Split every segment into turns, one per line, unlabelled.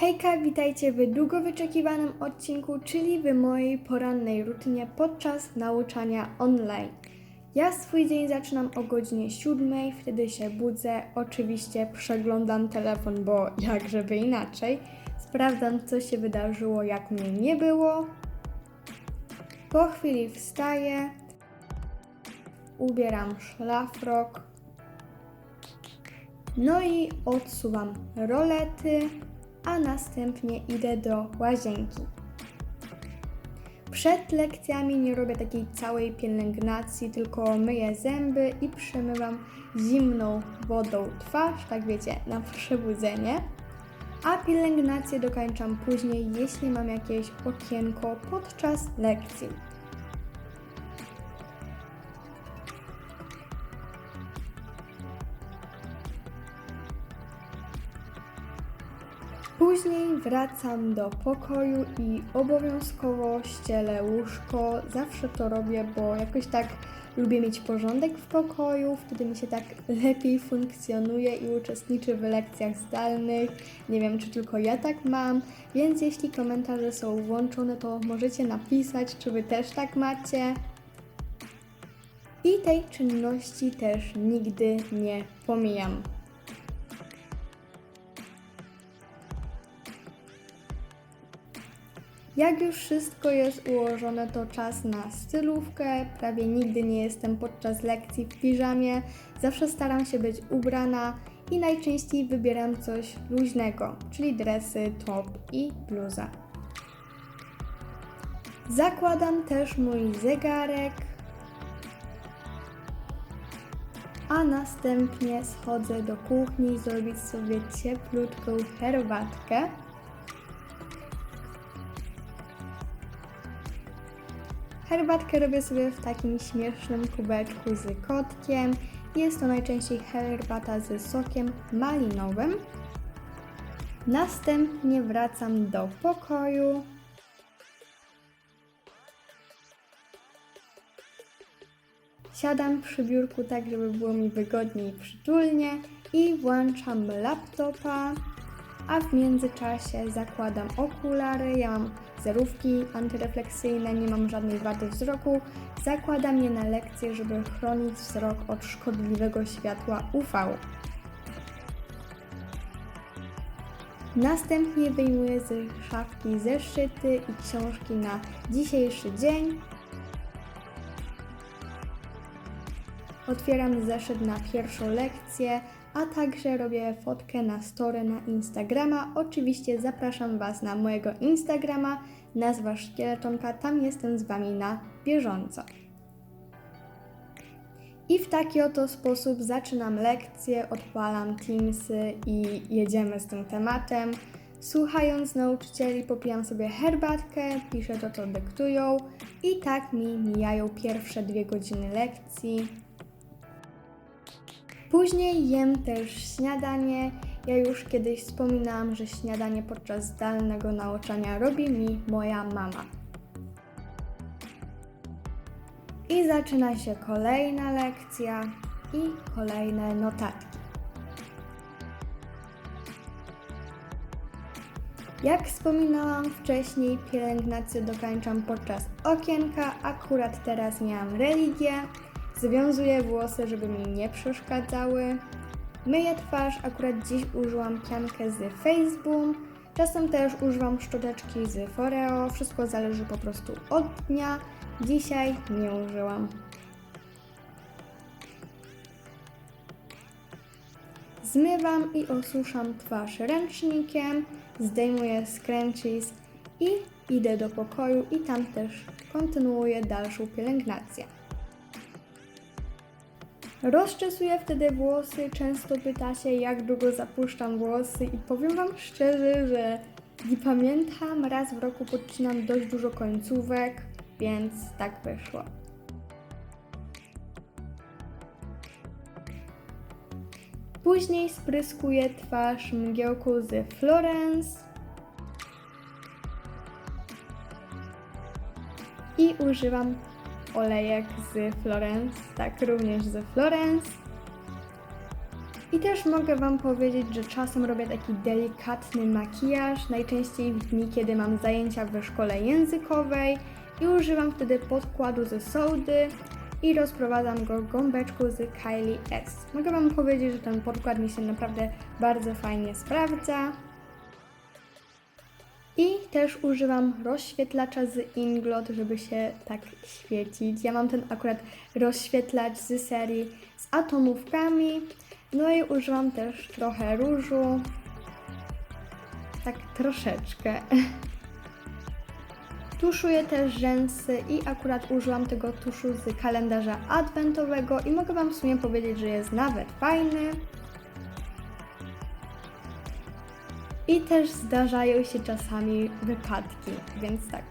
Hejka, witajcie w długo wyczekiwanym odcinku, czyli w mojej porannej rutynie podczas nauczania online. Ja swój dzień zaczynam o godzinie 7, wtedy się budzę, oczywiście przeglądam telefon, bo jak żeby inaczej. Sprawdzam, co się wydarzyło, jak mnie nie było. Po chwili wstaję, ubieram szlafrok, no i odsuwam rolety, a następnie idę do łazienki. Przed lekcjami nie robię takiej całej pielęgnacji, tylko myję zęby i przemywam zimną wodą twarz, tak wiecie, na przebudzenie. A pielęgnację dokończam później, jeśli mam jakieś okienko podczas lekcji. Później wracam do pokoju i obowiązkowo ścielę łóżko. Zawsze to robię, bo jakoś tak lubię mieć porządek w pokoju, wtedy mi się tak lepiej funkcjonuje i uczestniczy w lekcjach zdalnych. Nie wiem, czy tylko ja tak mam, więc jeśli komentarze są włączone, to możecie napisać, czy wy też tak macie. I tej czynności też nigdy nie pomijam. Jak już wszystko jest ułożone, to czas na stylówkę. Prawie nigdy nie jestem podczas lekcji w piżamie. Zawsze staram się być ubrana i najczęściej wybieram coś luźnego, czyli dresy, top i bluza. Zakładam też mój zegarek, a następnie schodzę do kuchni zrobić sobie cieplutką herbatkę. Herbatkę robię sobie w takim śmiesznym kubeczku z kotkiem. Jest to najczęściej herbata ze sokiem malinowym. Następnie wracam do pokoju. Siadam przy biurku tak, żeby było mi wygodnie i przytulnie i włączam laptopa, a w międzyczasie zakładam okulary. Ja mam zerówki antyrefleksyjne, nie mam żadnej wady wzroku. Zakładam je na lekcję, żeby chronić wzrok od szkodliwego światła UV. Następnie wyjmuję z szafki zeszyty i książki na dzisiejszy dzień. Otwieram zeszyt na pierwszą lekcję, a także robię fotkę na story na Instagrama. Oczywiście zapraszam Was na mojego Instagrama, nazwa Szkieletonka, tam jestem z Wami na bieżąco. I w taki oto sposób zaczynam lekcję, odpalam Teamsy i jedziemy z tym tematem. Słuchając nauczycieli, popijam sobie herbatkę, piszę to, co dyktują i tak mi mijają pierwsze dwie godziny lekcji. Później jem też śniadanie. Ja już kiedyś wspominałam, że śniadanie podczas zdalnego nauczania robi mi moja mama. I zaczyna się kolejna lekcja i kolejne notatki. Jak wspominałam wcześniej, pielęgnację dokończam podczas okienka. Akurat teraz miałam religię. Związuję włosy, żeby mi nie przeszkadzały. Myję twarz, akurat dziś użyłam piankę z Faceboom. Czasem też używam szczoteczki z Foreo. Wszystko zależy po prostu od dnia. Dzisiaj nie użyłam. Zmywam i osuszam twarz ręcznikiem, zdejmuję scrunchies i idę do pokoju i tam też kontynuuję dalszą pielęgnację. Rozczesuję wtedy włosy, często pyta się, jak długo zapuszczam włosy i powiem Wam szczerze, że nie pamiętam, raz w roku podcinam dość dużo końcówek, więc tak wyszło. Później spryskuję twarz mgiełką z Florence i używam olejek z Florence, tak również z Florence. I też mogę Wam powiedzieć, że czasem robię taki delikatny makijaż, najczęściej w dni, kiedy mam zajęcia we szkole językowej i używam wtedy podkładu ze sołdy i rozprowadzam go gąbeczką z Kylie S. Mogę Wam powiedzieć, że ten podkład mi się naprawdę bardzo fajnie sprawdza. I też używam rozświetlacza z Inglot, żeby się tak świecić. Ja mam ten akurat rozświetlacz z serii z atomówkami. No i używam też trochę różu. Tak troszeczkę. Tuszuję też rzęsy i akurat użyłam tego tuszu z kalendarza adwentowego i mogę Wam w sumie powiedzieć, że jest nawet fajny. I też zdarzają się czasami wypadki, więc tak.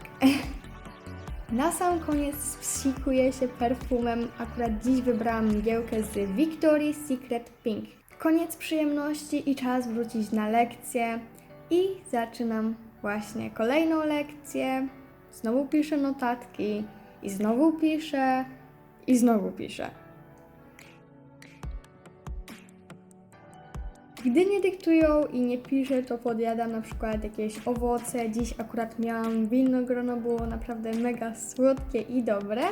Na sam koniec spsikuję się perfumem. Akurat dziś wybrałam mgiełkę z Victoria's Secret Pink. Koniec przyjemności i czas wrócić na lekcję. I zaczynam właśnie kolejną lekcję. Znowu piszę notatki i znowu piszę i znowu piszę. Gdy nie dyktują i nie piszę, to podjadam na przykład jakieś owoce. Dziś akurat miałam winogrono, było naprawdę mega słodkie i dobre.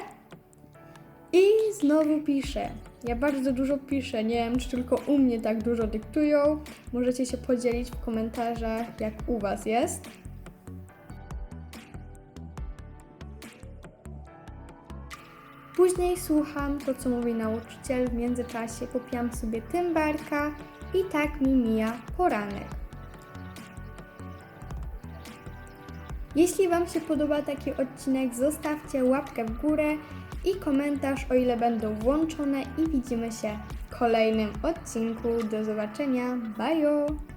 I znowu piszę. Ja bardzo dużo piszę, nie wiem czy tylko u mnie tak dużo dyktują. Możecie się podzielić w komentarzach, jak u Was jest. Później słucham to, co mówi nauczyciel. W międzyczasie popijam sobie tymbarka i tak mi mija poranek. Jeśli Wam się podoba taki odcinek, zostawcie łapkę w górę i komentarz, o ile będą włączone i widzimy się w kolejnym odcinku. Do zobaczenia. Bye!